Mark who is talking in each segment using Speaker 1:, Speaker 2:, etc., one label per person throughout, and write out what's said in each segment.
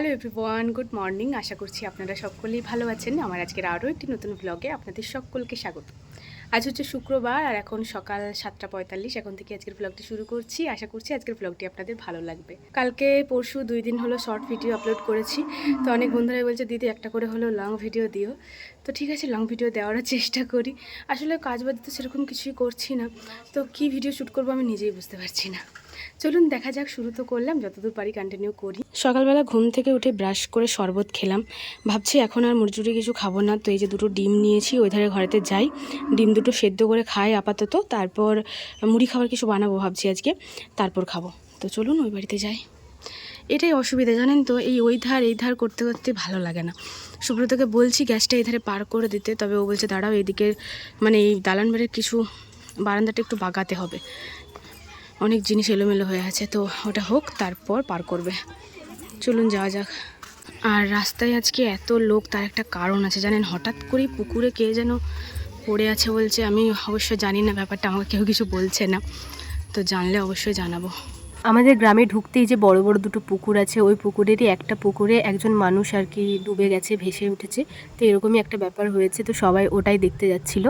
Speaker 1: Hello everyone good morning আশা করছি আপনারা সকলেই ভালো আছেন। আমার আজকের আরও একটি নতুন ব্লগে আপনাদের সকলকে স্বাগত। আজ হচ্ছে শুক্রবার আর এখন সকাল সাতটা পঁয়তাল্লিশ। এখন থেকে আজকের ব্লগটি শুরু করছি। আশা করছি আজকের ব্লগটি আপনাদের ভালো লাগবে। কালকে পরশু দুই দিন হলো শর্ট ভিডিও আপলোড করেছি। তো অনেক বন্ধুরাই বলছে, দিদি, একটা করে হলো লং ভিডিও দিও। তো ঠিক আছে লং ভিডিও দেওয়ারও চেষ্টা করি। আসলে কাজ বাদ তো সেরকম কিছুই করছি না। তো কি ভিডিও শ্যুট করব আমি নিজেই বুঝতে পারছি না। চলুন দেখা যাক, শুরু তো করলাম, যতদূর পারি কন্টিনিউ করি। সকালবেলা ঘুম থেকে উঠে ব্রাশ করে শরবত খেলাম। ভাবছি এখন আর মুরজুরি কিছু খাব না, তো এই যে দুটো ডিম নিয়েছি ওই ধারে ঘরেতে যাই। ডিম দুটো সেদ্ধ করে খাই আপাতত, তারপর মুড়ি খাবার কিছু বানাবো ভাবছি আজকে, তারপর খাব। তো চলুন, ওই বাড়িতে যাই। এটাই অসুবিধা, জানেন তো, এই ওই ধার এই ধার করতে করতে ভালো লাগে না। সুব্রতকে বলছি গ্যাসটা এই ধারে পার করে দিতে, তবে ও বলছে, দাঁড়াও, এদিকে মানে এই দালান বাড়ির কিছু বারান্দাটা একটু বাগাতে হবে। অনেক জিনিস এলোমেলো হয়ে আছে, তো ওটা হোক, তারপর পার করবে। চলুন যাওয়া যাক। আর রাস্তায় আজকে এত লোক, তার একটা কারণ আছে, জানেন? হঠাৎ করেই পুকুরে কে যেন পড়ে আছে বলছে, আমি অবশ্যই জানি না, ব্যাপারটা আমাকে কেউ কিছু বলছে না। তো জানলে অবশ্যই জানাব। আমাদের গ্রামে ঢুকতেই যে বড় বড় দুটো পুকুর আছে, ওই পুকুরেরই একটা পুকুরে একজন মানুষ আর কি ডুবে গেছে, ভেসে উঠেছে। তো এরকমই একটা ব্যাপার হয়েছে, তো সবাই ওটাই দেখতে যাচ্ছিল।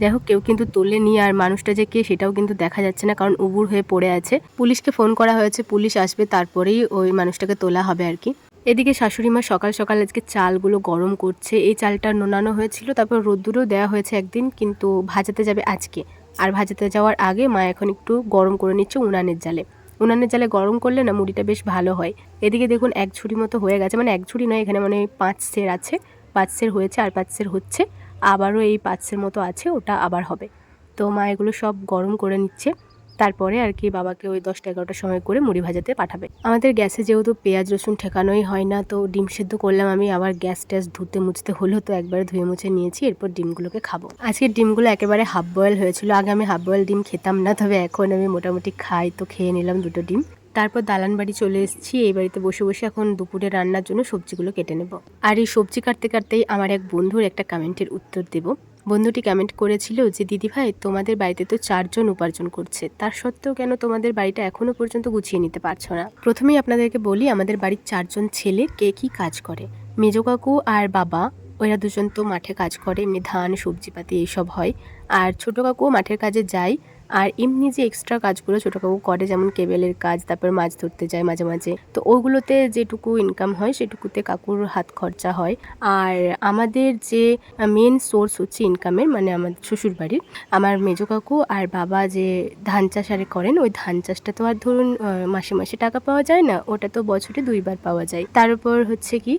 Speaker 1: যাই হোক, কেউ কিন্তু তোলেনি আর মানুষটা যে কে সেটাও কিন্তু দেখা যাচ্ছে না, কারণ উবুর হয়ে পড়ে আছে। পুলিশকে ফোন করা হয়েছে, পুলিশ আসবে, তারপরেই ওই মানুষটাকে তোলা হবে আর কি। এদিকে শাশুড়ি মা সকাল সকাল আজকে চালগুলো গরম করছে। এই চালটা নোনানো হয়েছিল, তারপর রোদ্দুরেও দেওয়া হয়েছে একদিন, কিন্তু ভাজাতে যাবে আজকে। আর ভাজাতে যাওয়ার আগে মা এখন একটু গরম করে নিচ্ছে উনানের জালে। উনানের জালে গরম করলে না মুড়িটা বেশ ভালো হয়। এদিকে দেখুন এক ঝুড়ি মতো হয়ে গেছে। মানে এক ঝুড়ি নয়, এখানে মানে পাঁচ সের আছে। পাঁচ সের হয়েছে আর পাঁচ সের হচ্ছে। আবারও এই পাঁচ সের মতো আছে, ওটা আবার হবে। তো মা এগুলো সব গরম করে নিচ্ছে। তারপরে আর কি বাবাকে ওই দশটা এগারোটার সময় করে মুড়ি ভাজাতে পাঠাবে। আমাদের গ্যাসে যেহেতু পেঁয়াজ, রসুন ঠেকানোই হয় না, তো ডিম সেদ্ধ করলাম আমি, আবার গ্যাস ট্যাস ধুতে মুছতে হলো তো একবারে ধুয়ে মুছে নিয়েছি, এরপর ডিমগুলোকে খাব। আজকের ডিমগুলো একেবারে হাফ বয়েল হয়েছিল, আগে আমি হাফ বয়েল ডিম খেতাম না, তবে এখন আমি মোটামুটি খাই, তো খেয়ে নিলাম দুটো ডিম। তারপর দালান বাড়ি চলে এসেছি, এই বাড়িতে বসে বসে এখন দুপুরে রান্নার জন্য সবজিগুলো কেটে নেব। আর এই সবজি কাটতে কাটতেই আমার এক বন্ধুর একটা কমেন্টের উত্তর দেব। বন্ধুটি কমেন্ট করেছিল যে দিদিভাই তোমাদের বাড়িতে তো চারজন উপার্জন করছে। তার সত্ত্বেও কেন তোমাদের বাড়িটা এখনও পর্যন্ত গুছিয়ে নিতে পারছ না? প্রথমেই আপনাদেরকে বলি, আমাদের বাড়ির চারজন ছেলে কে কি কাজ করে? মেজ কাকু আর বাবা, ওরা দুজন তো মাঠে কাজ করে, এমনি ধান, সবজিপাতি এইসব হয়। আর ছোটো কাকুও মাঠের কাজে যায়। আর এমনি যে এক্সট্রা কাজগুলো ছোটো কাকু করে, যেমন কেবেলের কাজ, তারপর মাছ ধরতে যায় মাঝে মাঝে, তো ওগুলোতে যেটুকু ইনকাম হয় সেটুকুতে কাকুর হাত খরচা হয়। আর আমাদের যে মেন সোর্স হচ্ছে ইনকামের মানে আমার শ্বশুর বাড়ির আমার মেজো কাকু আর বাবা যে ধান চাষ আরে করেন, ওই ধান চাষটা তো আর ধরুন মাসে মাসে টাকা পাওয়া যায় না, ওটা তো বছরে দুইবার পাওয়া যায়। তার উপর হচ্ছে কি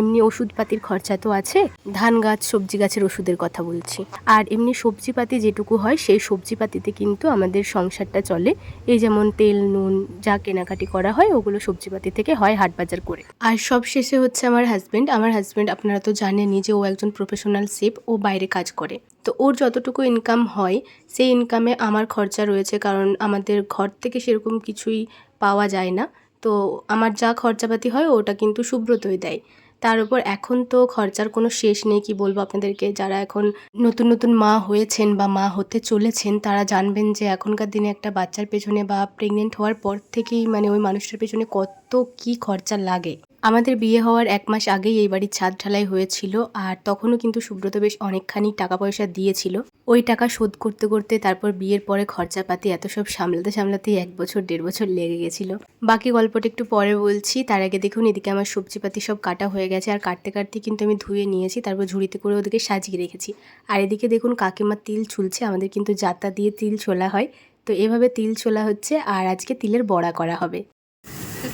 Speaker 1: এমনি ওষুধপাতির খরচা তো আছে, ধান গাছ, সবজি গাছের ওষুধের কথা বলছি। আর এমনি সবজিপাতি যেটুকু হয়, সেই সবজিপাতিতে কিন্তু আমাদের সংসারটা চলে। এই যেমন তেল, নুন যা কেনাকাটি করা হয়, ওগুলো সবজিপাতি থেকে হয় হাট বাজার করে। আর সব শেষে হচ্ছে আমার হাজব্যান্ড আমার হাজব্যান্ড আপনারা তো জানেনই যে ও একজন প্রফেশনাল শেফ ও বাইরে কাজ করে। তো ওর যতটুকু ইনকাম হয়, সেই ইনকামে আমার খরচা রয়েছে কারণ আমাদের ঘর থেকে সেরকম কিছুই পাওয়া যায় না। তো আমার যা খরচাপাতি হয়, ওটা কিন্তু সুব্রতই দেয়। তার উপর এখন তো খরচার কোনো শেষ নেই, কি বলব আপনাদেরকে? যারা এখন নতুন নতুন মা হয়েছেন বা মা হতে চলেছেন, তারা জানবেন যে এখনকার দিনে একটা বাচ্চার পেছনে বা প্রেগনেন্ট হওয়ার পর থেকেই মানে ওই মানুষটার পেছনে কত কি খরচা লাগে। আমাদের বিয়ে হওয়ার এক মাস আগেই এই বাড়ির ছাদ ঢালাই হয়েছিল আর তখনও কিন্তু সুব্রত বেশ অনেকখানি টাকা পয়সা দিয়েছিল। ওই টাকা শোধ করতে করতে তারপর বিয়ের পরে খরচাপাতি এত সব সামলাতে সামলাতেই এক বছর, দেড় বছর লেগে গেছিল। বাকি গল্পটা একটু পরে বলছি, তার আগে দেখুন, এদিকে আমার সবজিপাতি সব কাটা হয়ে গেছে আর কাটতে কাটতে কিন্তু আমি ধুয়ে নিয়েছি, তারপর ঝুড়িতে করে ওদিকে সাজিয়ে রেখেছি। আর এদিকে দেখুন কাকিমা তিল ছুলছে, আমাদের কিন্তু জাতা দিয়ে তিল ছোলা হয়। তো এভাবে তিল ছোলা হচ্ছে আর আজকে তিলের বড়া করা হবে।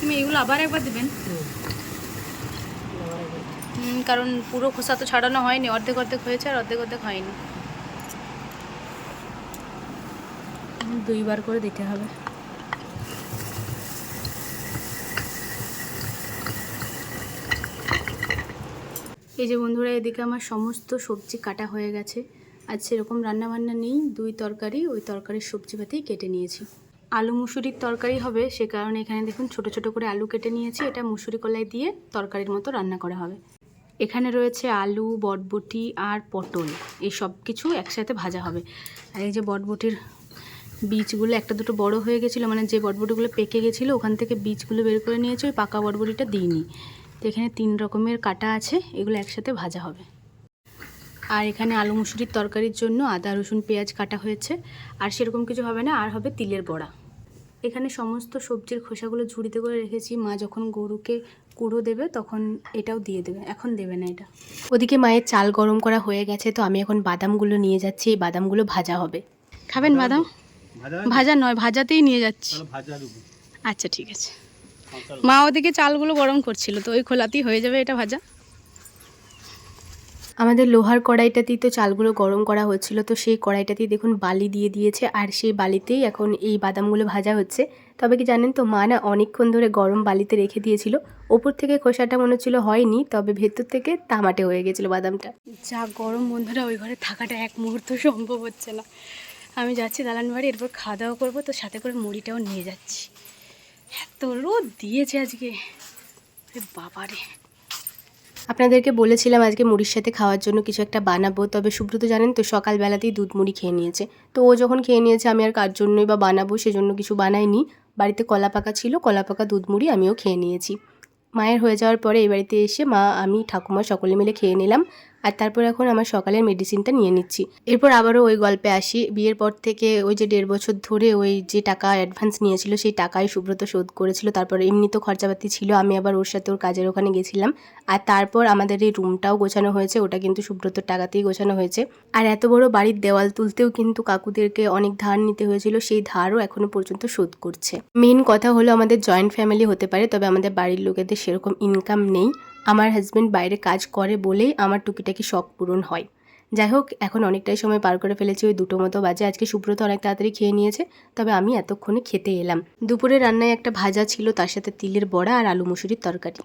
Speaker 2: তুমি এগুলো আবার একবার দেবেন? কারণ পুরো খোসা তো ছাড়ানো হয়নি, অর্ধেক অর্ধেক হয়েছে আর অর্ধেক অর্ধেক হয়নি।
Speaker 1: দুইবার করে দিতে হবে। এই যে বন্ধুরা, এদিকে আমার সমস্ত সবজি কাটা হয়ে গেছে। আজ সেরকম রান্নাবান্না নেই, দুই তরকারি, ওই তরকারির সবজিপাতেই কেটে নিয়েছি। আলু মুসুরির তরকারি হবে, সে কারণে এখানে দেখুন ছোট ছোট করে আলু কেটে নিয়েছি। এটা মুসুরি কলাই দিয়ে তরকারির মতো রান্না করা হবে। এখানে রয়েছে আলু, বটবটি আর পটল। এই সব কিছু একসাথে ভাজা হবে। আর এই যে বটবটির বীজগুলো, একটা দুটো বড় হয়ে গেছিল মানে যে বটবটিগুলো পেকে গেছিল, ওখান থেকে বীজগুলো বের করে নিয়েছি, ওই পাকা বটবটিটা দিইনি। তো এখানে তিন রকমের কাটা আছে, এগুলো একসাথে ভাজা হবে। আর এখানে আলু মুসুরির তরকারির জন্য আদা, রসুন, পেঁয়াজ কাটা হয়েছে। আর সেরকম কিছু হবে না, আর হবে তিলের বড়া। এখানে সমস্ত সবজির খোসাগুলো ঝুড়িতে করে রেখেছি। মা যখন গরুকে কুড়ো দেবে তখন এটাও দিয়ে দেবে। এখন দেবে না এটা। ওদিকে মায়ের চাল গরম করা হয়ে গেছে তো আমি এখন বাদামগুলো নিয়ে যাচ্ছি এই বাদামগুলো ভাজা হবে। খাবেন বাদাম?
Speaker 3: ভাজা
Speaker 1: নয় ভাজাতেই নিয়ে যাচ্ছি। আচ্ছা ঠিক আছে। মা ওদিকে চালগুলো গরম করছিল তো ওই খোলাতেই হয়ে যাবে এটা ভাজা। আমাদের লোহার কড়াইটাতেই তো চালগুলো গরম করা হচ্ছিল তো সেই কড়াইটাতেই দেখুন বালি দিয়ে দিয়েছে আর সেই বালিতেই এখন এই বাদামগুলো ভাজা হচ্ছে। তবে কি জানেন তো মা না অনেকক্ষণ ধরে গরম বালিতে রেখে দিয়েছিল। ওপর থেকে খোসাটা মনে হচ্ছিল হয়নি তবে ভেতর থেকে তামাটে হয়ে গেছিল বাদামটা। যা গরম বন্ধুরা ওই ঘরে থাকাটা এক মুহূর্ত সম্ভব হচ্ছে না। আমি যাচ্ছি দালান বাড়ি এরপর খাওয়া দাওয়া করব তো সাথে করে মুড়িটাও নিয়ে যাচ্ছি। এত রোদ দিয়েছে আজকে। বাবারে। আপনাদেরকে বলেছিলাম আজকে মুড়ির সাথে খাওয়ার জন্য কিছু একটা বানাবো তবে সুব্রত জানেন তো সকালবেলাতেই দুধ মুড়ি খেয়ে নিয়েছে। তো ও যখন খেয়ে নিয়েছে আমি আর কার জন্যই বা বানাবো সেজন্য কিছু বানাইনি। বাড়িতে কলা পাকা ছিল কলা পাকা দুধ মুড়ি আমিও খেয়ে নিয়েছি। মায়ের হয়ে যাওয়ার পরে এই বাড়িতে এসে মা, আমি, ঠাকুমা সকলে মিলে খেয়ে নিলাম। আর তারপর এখন আমার সকালের মেডিসিনটা নিয়ে নিচ্ছি। এরপর আবারও ওই গল্পে আসি। বিয়ের পর থেকে ওই যে দেড় বছর ধরে ওই যে টাকা অ্যাডভান্স নিয়েছিল সেই টাকাই সুব্রত শোধ করেছিল। তারপর এমনি তো খরচাপাতি ছিল। আমি আবার ওর সাথে ওর কাজের ওখানে গেছিলাম। আর তারপর আমাদের এই রুমটাও গোছানো হয়েছে। ওটা কিন্তু সুব্রতর টাকাতেই গোছানো হয়েছে। আর এত বড় বাড়ির দেওয়াল তুলতেও কিন্তু কাকুদেরকে অনেক ধার নিতে হয়েছিল। সেই ধারও এখনও পর্যন্ত শোধ করছে। মেন কথা হলো আমাদের জয়েন্ট ফ্যামিলি হতে পারে, তবে আমাদের বাড়ির লোকেদের সেরকম ইনকাম নেই। আমার হাজব্যান্ড বাইরে কাজ করে বলেই আমার টুকিটাকি শখ পূরণ হয়। যাই হোক, এখন অনেকটাই সময় পার করে ফেলেছি ওই দুটো মতো বাজে। আজকে সুব্রত অনেক তাড়াতাড়ি খেয়ে নিয়েছে, তবে আমি এতক্ষণে খেতে এলাম। দুপুরে রান্নায় একটা ভাজা ছিল, তার সাথে তিলের বড়া আর আলু মুসুরির তরকারি।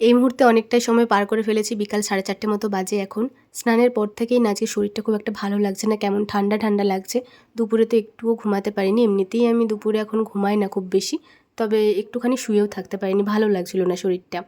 Speaker 1: এই মুহূর্তে অনেকটাই সময় পার করে ফেলেছি, বিকাল সাড়ে চারটে মতো বাজে এখন। স্নানের পর থেকেই না আজকে শরীরটা খুব একটা ভালো লাগছে না, কেমন ঠান্ডা ঠান্ডা লাগছে। দুপুরে তো একটুও ঘুমাতে পারিনি, এমনিতেই আমি দুপুরে এখন ঘুমাই না খুব বেশি, তবে একটুখানি শুয়েও থাকতে পারিনি, ভালো লাগছিল না শরীরটা।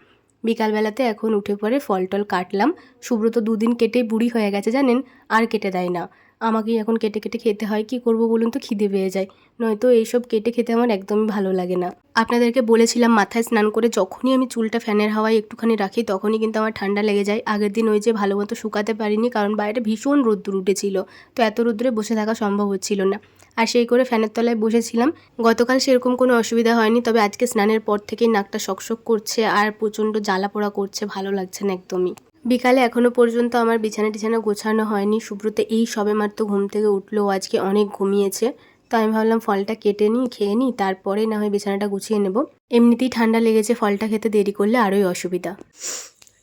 Speaker 1: বিকালবেলাতে এখন উঠে পড়ে ফল টল কাটলাম। সুব্রত দুদিন কেটে বুড়ি হয়ে গেছে জানেন, আর কেটে দেয় না। আমাকেই এখন কেটে কেটে খেতে হয়, কি করব বলুন তো? খিদে পেয়ে যায়। নয়তো এইসব কেটে খেতে আমার একদমই ভালো লাগে না। আপনাদেরকে বলেছিলাম মাথায় স্নান করে যখনই আমি চুলটা ফ্যানের হাওয়ায় একটুখানি রাখি, তখনই কিন্তু আমার ঠান্ডা লেগে যায়। আগের দিন ওই যে ভালো মতো শুকাতে পারিনি, কারণ বাইরে ভীষণ রোদ্দুর উঠেছিল। তো এত রোদ্দুরে বসে থাকা সম্ভব হচ্ছিল না। আর সেই করে ফ্যানের তলায় বসেছিলাম। গতকাল সেরকম কোনো অসুবিধা হয়নি, তবে আজকে স্নানের পর থেকেই নাকটা শকশক করছে আর প্রচণ্ড জ্বালা পোড়া করছে, ভালো লাগছে না একদমই। বিকালে এখনও পর্যন্ত আমার বিছানা টিছানা গোছানো হয়নি। সুব্রত এই সবে মাত্র ঘুম থেকে উঠল। আজকে অনেক ঘুমিয়েছে। তো আমি ভাবলাম ফলটা কেটে নিই, খেয়ে নিই, তারপরে না হয় বিছানাটা গুছিয়ে নেব। এমনিতেই ঠান্ডা লেগেছে, ফলটা খেতে দেরি করলে আরোই অসুবিধা।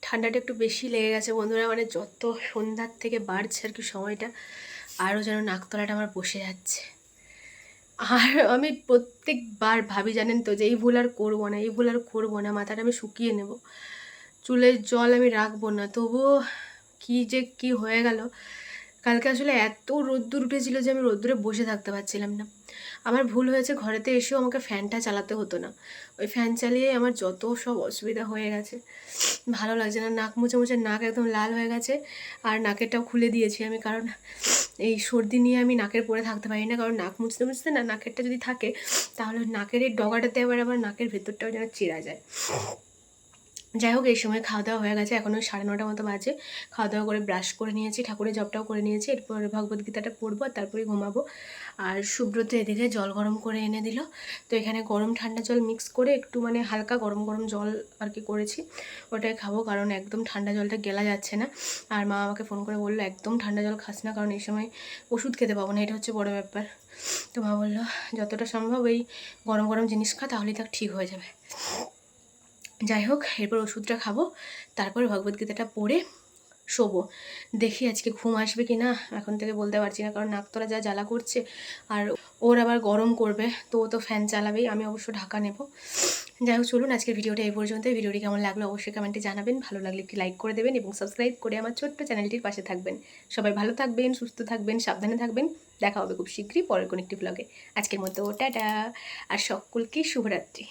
Speaker 1: ঠান্ডাটা একটু বেশি লেগে গেছে বন্ধুরা মানে যত সন্ধ্যার থেকে বাড়ছে আর কি সময়টা আরও যেন নাকতলাটা আমার বসে যাচ্ছে। আর আমি প্রত্যেকবার ভাবি জানেন তো যে এই ভুল আর করব না, এই ভুল আর করব না, মাথাটা আমি শুকিয়ে নেব। চুলের জল আমি রাখব না। তবুও কী যে কি হয়ে গেল? কালকে আসলে এত রোদ্দুর উঠেছিল যে আমি রোদ্দুরে বসে থাকতে পারছিলাম না। আমার ভুল হয়েছে, ঘরেতে এসেও আমাকে ফ্যানটা চালাতে হতো না। ওই ফ্যান চালিয়ে আমার যত সব অসুবিধা হয়ে গেছে। ভালো লাগছে না, নাক মুছে মুছে নাক একদম লাল হয়ে গেছে আর নাকেরটাও খুলে দিয়েছি আমি কারণ এই সর্দি নিয়ে আমি নাকের পরে থাকতে পারি না। কারণ নাক মুছতে মুছতে না, নাকেরটা যদি থাকে তাহলে নাকের এই ডগাটাতে আবার আবার নাকের ভেতরটাও যেন চেরা যায়। যাই হোক, এই সময় খাওয়া দাওয়া হয়ে গেছে। এখন ওই সাড়ে নটার মতো বাজে। খাওয়া দাওয়া করে ব্রাশ করে নিয়েছি, ঠাকুরের জবটাও করে নিয়েছি। এরপর ভগবদ্গীতাটা পড়ব, আর তারপরে ঘুমাবো। আর সুব্রত এদিকে জল গরম করে এনে দিল। তো এখানে গরম ঠান্ডা জল মিক্স করে একটু মানে হালকা গরম গরম জল আর কি করেছি। ওটাই খাব, কারণ একদম ঠান্ডা জলটা গেলা যাচ্ছে না। আর মা আমাকে ফোন করে বলল, একদম ঠান্ডা জল খাস না, কারণ এই সময় ওষুধ খেতে পাবো না। এটা হচ্ছে বড় ব্যাপার। তো মা বলল, যতটা সম্ভব এই গরম গরম জিনিস খা, তাহলেই তার ঠিক হয়ে যাবে। যাই হোক, এরপর ওষুধটা খাব, তারপর ভগবদ্গীতাটা পড়ে শোবো। দেখি আজকে ঘুম আসবে কি না এখন থেকে বলতে পারছি না, কারণ নাকতলা যা জ্বালা করছে, আর ওর আবার গরম করবে, তো ও তো ফ্যান চালাবেই, আমি অবশ্য ঢাকা নেব। যাই হোক, চলুন আজকের ভিডিওটা এই পর্যন্ত ভিডিওটি কেমন লাগল অবশ্যই কমেন্টে জানাবেন। ভালো লাগলে একটি লাইক করে দেবেন এবং সাবস্ক্রাইব করে আমার ছোট্ট চ্যানেলটির পাশে থাকবেন। সবাই ভালো থাকবেন, সুস্থ থাকবেন, সাবধানে থাকবেন। দেখা হবে খুব শীঘ্রই পরের কোনো একটি ব্লগে আজকের মতো, টাটা। আর সকলকে শুভরাত্রি।